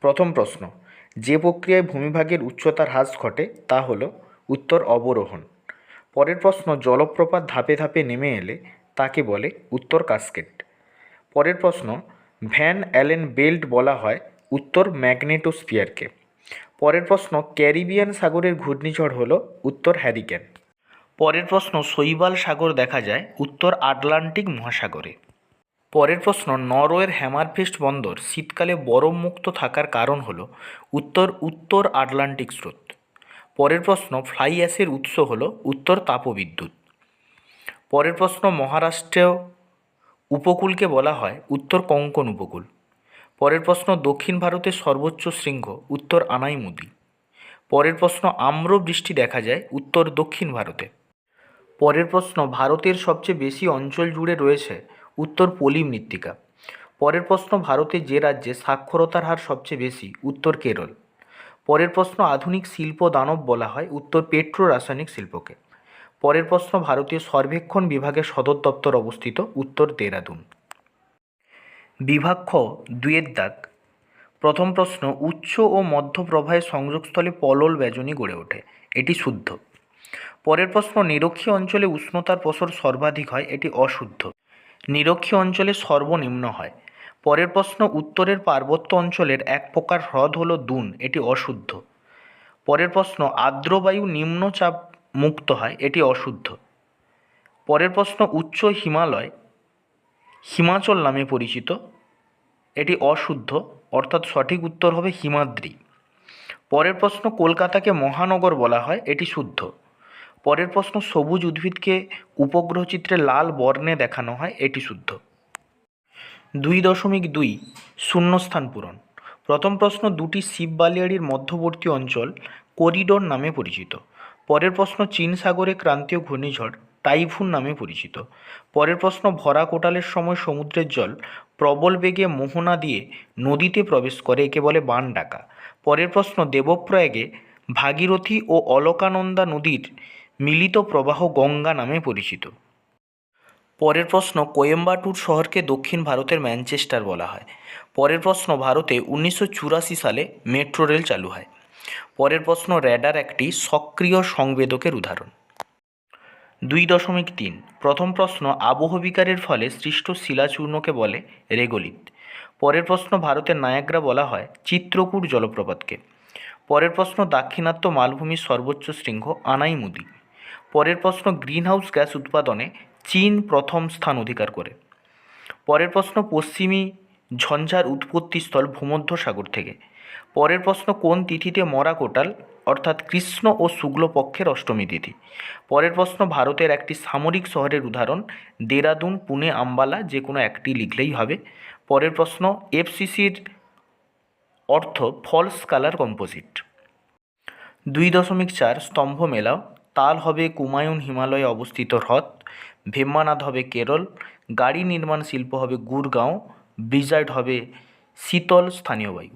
প্রথম প্রশ্ন, যে প্রক্রিয়ায় ভূমিভাগের উচ্চতার হ্রাস ঘটে তা হল উত্তর অবরোহণ। পরের প্রশ্ন, জলপ্রপাত ধাপে ধাপে নেমে এলে তাকে বলে উত্তর কাস্কেট পরের প্রশ্ন, ভ্যান অ্যালেন বেল্ট বলা হয় উত্তর ম্যাগনেটোস্ফিয়ারকে। পরের প্রশ্ন, ক্যারিবিয়ান সাগরের ঘূর্ণিঝড় হল উত্তর হ্যারিকেন। পরের প্রশ্ন, শৈবাল সাগর দেখা যায় উত্তর আটলান্টিক মহাসাগরে। পরের প্রশ্ন, নরওয়ের হ্যামারফেস্ট বন্দর শীতকালে বরফমুক্ত থাকার কারণ হল উত্তর উত্তর আটলান্টিক স্রোত। পরের প্রশ্ন, ফ্লাই অ্যাশের উৎস হল উত্তর তাপবিদ্যুৎ। পরের প্রশ্ন, মহারাষ্ট্রেও উপকূলকে বলা হয় উত্তর কঙ্কন উপকূল। পরের প্রশ্ন, দক্ষিণ ভারতের সর্বোচ্চ শৃঙ্গ উত্তর আনাইমুদি। পরের প্রশ্ন আম্র বৃষ্টি দেখা যায় উত্তর দক্ষিণ ভারতে। পরের প্রশ্ন, ভারতের সবচেয়ে বেশি অঞ্চল জুড়ে রয়েছে উত্তর পলি মৃত্তিকা। পরের প্রশ্ন, ভারতে যে রাজ্যে সাক্ষরতার হার সবচেয়ে বেশি, উত্তর কেরল। পরের প্রশ্ন, আধুনিক শিল্প দানব বলা হয়, উত্তর পেট্রো রাসায়নিক শিল্পকে। পরের প্রশ্ন, ভারতীয় সর্বেক্ষণ বিভাগের সদর দপ্তর অবস্থিত, উত্তর দেরাদুন। বিভাগ খ দুয়ের দাগ। প্রথম প্রশ্ন, উচ্চ ও মধ্য প্রবাহের সংযোগস্থলে পলল ব্যজনী গড়ে ওঠে, এটি শুদ্ধ। পরের প্রশ্ন, নিরক্ষীয় অঞ্চলে উষ্ণতার প্রসর সর্বাধিক হয়, এটি অশুদ্ধ। নিরক্ষীয় অঞ্চলে সর্বনিম্ন হয়। পরের প্রশ্ন, উত্তরের পার্বত্য অঞ্চলের এক প্রকার হ্রদ হল দুন, এটি অশুদ্ধ। পরের প্রশ্ন, আর্দ্রবায়ু নিম্নচাপ মুক্ত হয়, এটি অশুদ্ধ। পরের প্রশ্ন, উচ্চ হিমালয়, হিমাচল নামে পরিচিত, এটি অশুদ্ধ, অর্থাৎ সঠিক উত্তর হবে হিমাদ্রি। পরের প্রশ্ন, কলকাতাকে মহানগর বলা হয়, এটি শুদ্ধ। পরের প্রশ্ন, সবুজ উদ্ভিদকে উপগ্রহ চিত্রে লাল বর্ণে দেখানো হয়, এটি শুদ্ধ। দুই দশমিক দুই, শূন্যস্থান পূরণ। প্রথম প্রশ্ন, দুটি শিব বালিয়াড়ির মধ্যবর্তী অঞ্চল, করিডোর নামে পরিচিত। পরের প্রশ্ন, চীন সাগরে ক্রান্তীয় ঘূর্ণিঝড়, টাইফুন নামে পরিচিত। পরের প্রশ্ন, ভরা কোটালের সময় সমুদ্রের জল প্রবল বেগে মোহনা দিয়ে নদীতে প্রবেশ করে, একে বলে বান ডাকা। পরের প্রশ্ন, দেবপ্রয়াগে ভাগীরথী ও অলকানন্দা নদীর মিলিত প্রবাহ গঙ্গা নামে পরিচিত। পরের প্রশ্ন, কোয়েম্বাটুর শহরকে দক্ষিণ ভারতের ম্যানচেস্টার বলা হয়। পরের প্রশ্ন, ভারতে উনিশশো চুরাশি সালে মেট্রো রেল চালু হয়। পরের প্রশ্ন, র্যাডার একটি সক্রিয় সংবেদকের উদাহরণ। দুই দশমিক তিন। প্রথম প্রশ্ন আবহবিকারের ফলে সৃষ্ট শিলাচূর্ণকে বলে রেগোলিত পরের প্রশ্ন, ভারতের নায়াগ্রা বলা হয় চিত্রকূট জলপ্রপাতকে। পরের প্রশ্ন, দাক্ষিণাত্য মালভূমির সর্বোচ্চ শৃঙ্গ আনাইমুদি। পরের প্রশ্ন গ্রিনহাউস গ্যাস উৎপাদনে চীন প্রথম স্থান অধিকার করে। পরের প্রশ্ন পশ্চিমী ঝঞ্ঝার উৎপত্তিস্থল ভূমধ্য সাগর থেকে। পরের প্রশ্ন কোন তিথিতে মরা কোটাল, অর্থাৎ কৃষ্ণ ও শুক্লপক্ষের অষ্টমী তিথি। পরের প্রশ্ন ভারতের একটি সামরিক শহরের উদাহরণ, দেরাদুন, পুনে, আম্বালা যে কোনো একটি লিখলেই হবে। পরের প্রশ্ন এফসিসির অর্থ ফলস কালার কম্পোজিট। দুই দশমিক চার স্তম্ভ মেলাও তাল হবে কুমায়ুন হিমালয়ে অবস্থিত হ্রদ, ভেম্মানাদ হবে কেরল, গাড়ি নির্মাণ শিল্প হবে গুরগাঁও, ব্রিজার্ড হবে শীতল স্থানীয় বায়ু।